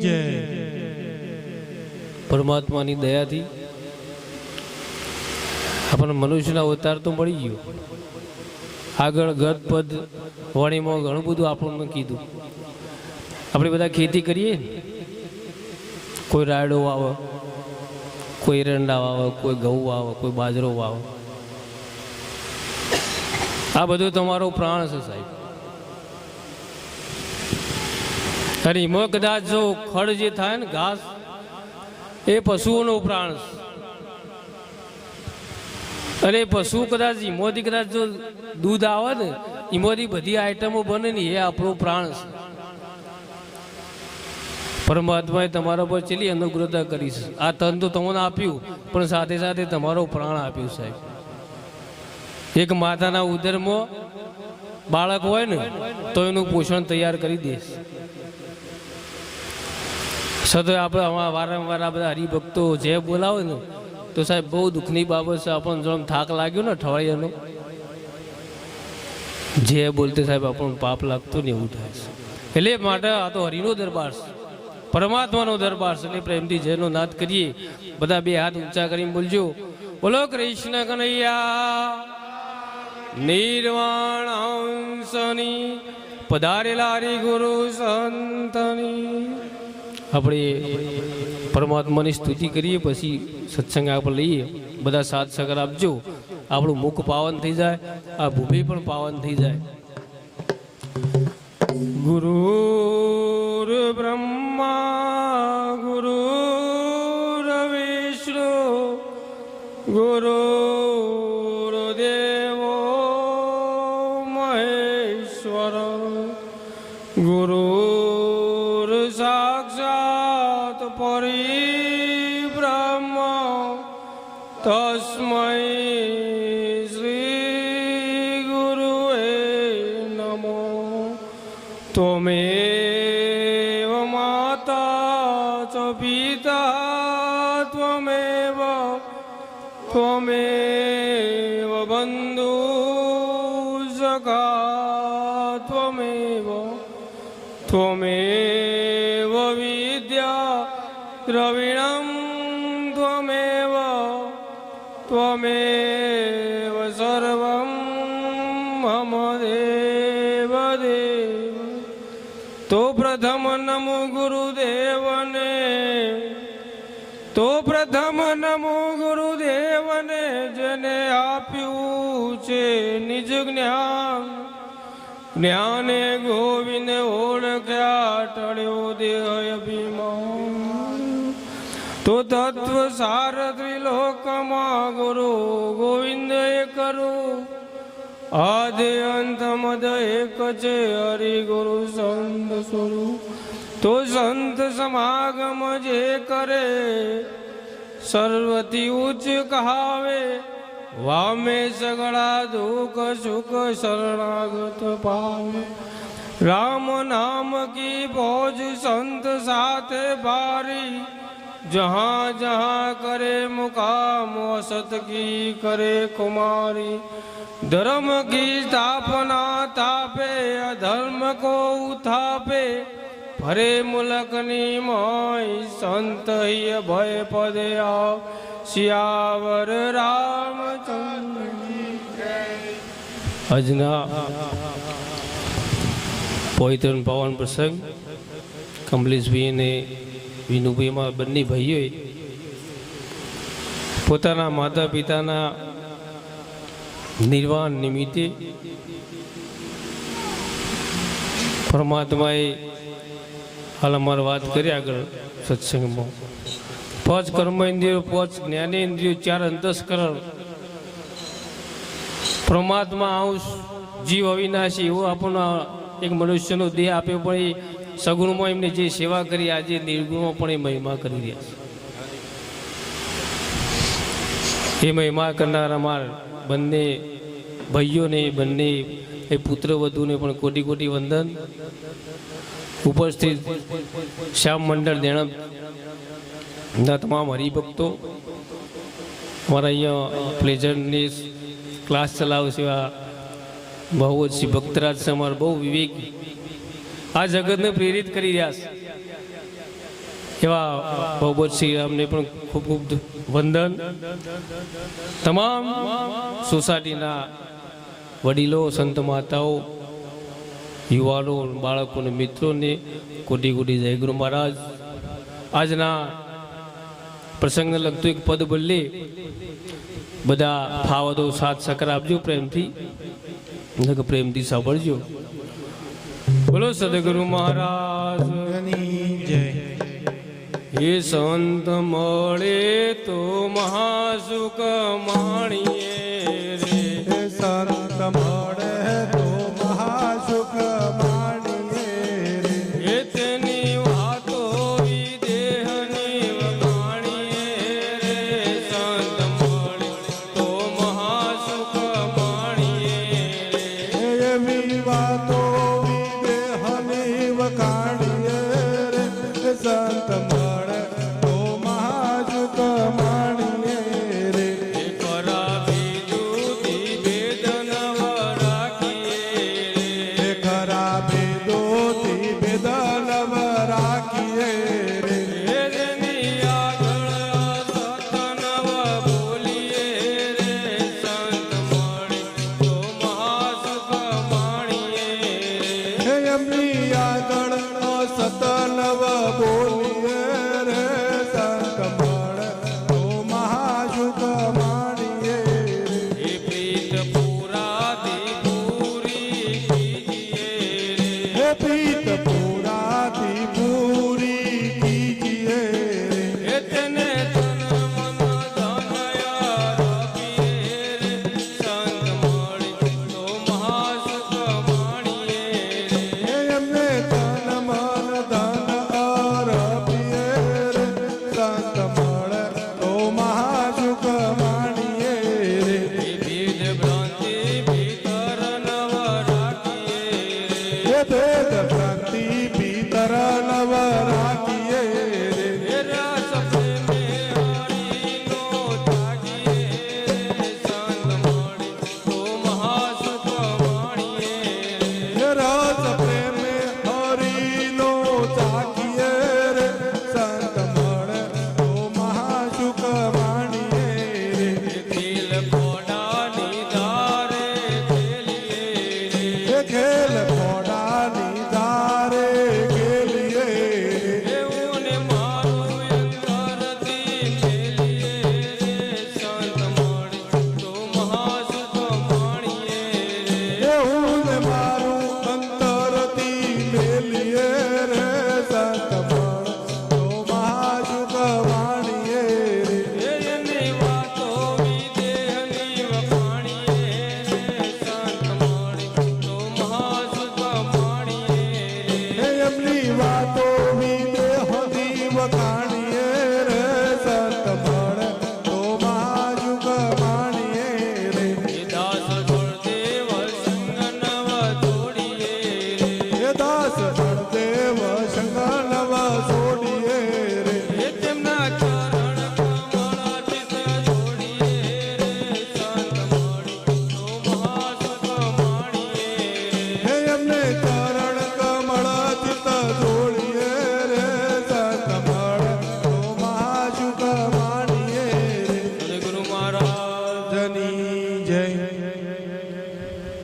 જય. પરમાત્માની દયાથી આપણને મનુષ્યના અવતાર તો મળી ગયો. આગળ ગત પદ વાણીમાં ઘણું બધું આપણને કીધું. આપણે બધા ખેતી કરીએ કોઈ રાયડો વાવે, કોઈ એરંડા વાવે, કોઈ ઘઉં વાવે, કોઈ બાજરો વાવે. આ બધું તમારો પ્રાણ છે સાહેબ. અને એમાં કદાચ જો ખડ જે થાય ને ઘાસ, એ પશુઓનો પ્રાણ. અને પશુ કદાચ એમાંથી કદાચ જો દૂધ આવે ને, એમાંથી બધી આઈટમો બને ને, એ આપણો પ્રાણ છે. પરમાત્માએ તમારા પર ચેલી અનુગ્રહતા કરી છે. આ તન તો તમને આપ્યું, પણ સાથે સાથે તમારો પ્રાણ આપ્યું સાહેબ. એક માતાના ઉદરમાં બાળક હોય ને, તો એનું પોષણ તૈયાર કરી દેશ સતત આપણે વારંવાર આ બધા હરિભક્તો જે બોલાવે ને, તો સાહેબ, બહુ દુઃખની બાબત છે. આપણને જો થાક લાગ્યો ને અઠવાડિયાનો. જે બોલતે સાહેબ, આપણને પાપ લાગતું ને એવું થાય છે. એટલે માટે આ તો હરિનો દરબાર છે. પરમાત્માનો દરબાર છે. એટલે પ્રેમથી જેનો નાદ કરીએ, બધા બે હાથ ઊંચા કરીને બોલજો. બોલો, કૃષ્ણ કનૈયા, નિર્વાણ અંશની પધારેલા હરિ ગુરુ સંતની. આપણે પરમાત્માની સ્તુતિ કરીએ, પછી સત્સંગ આપણે લઈએ. બધા સાથ સગર આપજો. આપણું મુખ પાવન થઈ જાય, આ ભૂમિ પણ પાવન થઈ જાય. ગુરુ બ્રહ્મા ગુરુ વિષ્ણુ ગુરુ દેવો, મહેશ્વર ગુરુર त्वमेव माता च पिता त्वमेव त्वमेव बन्धु सखा त्वमेव त्वमेव विद्या द्रविणं त्वमेव त्वमेव પ્રથમ નમો ગુરુદેવને જેને આપ્યું છે નિજ જ્ઞાન. જ્ઞાને ગોવિંદ ઓળખ્યા, ટળ્યો દેહ અભિમાન. તો તત્વ સાર ત્રિલોકમાં ગુરુ ગોવિંદ એ કરું. આદિ અંત મદ એક છે હરિ ગુરુ સંત સ્વરૂપ. તો સંત સમાગમ જે કરે સર્વથી ઉચ્ચ કહાવે, વામે સગળા દુઃખ સુખ શરણાગત પાવે. રામ નામ કી ફોજ સંત સાથે ભારી, જહાં જહાં કરે મુકામ સત કી કરે કુમારી ધર્મ કી સ્થાપના તાપે અધર્મ કો ઉથાપે ભરે મુલકની મોય સંત ભય પદે આવ. શિયાવર રામચંદ્ર આજના પવિત્ર પાવન પ્રસંગ. કમલેશભાઈ અને વિનુભાઈમાં બંને ભાઈઓએ પોતાના માતા પિતાના નિર્વાણ નિમિત્તે પરમાત્માએ હાલ અમારે વાત કરી આગળ સત્સંગમાં. પાંચ કર્મ ઇન્દ્રિયો, પાંચ જ્ઞાનેન્દ્રિયો ચાર અંતસ્કરણ. પરમાત્મા આવું જીવ અવિનાશી એવો આપણને એક મનુષ્યનો દેહ આપ્યો, પણ એ સગુણમાં એમને જે સેવા કરી, આજે નિર્ગુણમાં પણ એ મહિમા કરી રહ્યા છે. એ મહિમા કરનાર અમાર બંને ભાઈઓને, બંને એ પુત્ર વધુને પણ કોટી કોટી વંદન. ઉપસ્થિત શ્યામ મંડળ દેણપ તમામ હરિભક્તો. અમારા અહીંયા પ્લેઝન્ટની ક્લાસ ચલાવે છે એવા બહુ જ ભક્તરાજ છે, અમારા બહુ વિવેક. આ જગતને પ્રેરિત કરી રહ્યા છે. એવા ભગવત શ્રી રામને પણ ખૂબ ખૂબ વંદન. તમામ સોસાયટીના વડીલો, સંત માતાઓ, યુવાનો, બાળકોને, મિત્રોને, કોટી કોટી જય ગુરુ મહારાજ. આજના પ્રસંગને લગતું એક પદ બદલે બધા ફાવતો સાથ સકર આપજો પ્રેમથી. પ્રેમથી સાંભળજો. બોલો સદગુરુ મહારાજ. જય હે સંત મળે તો મહાસુખ માણીએ. I be the boy.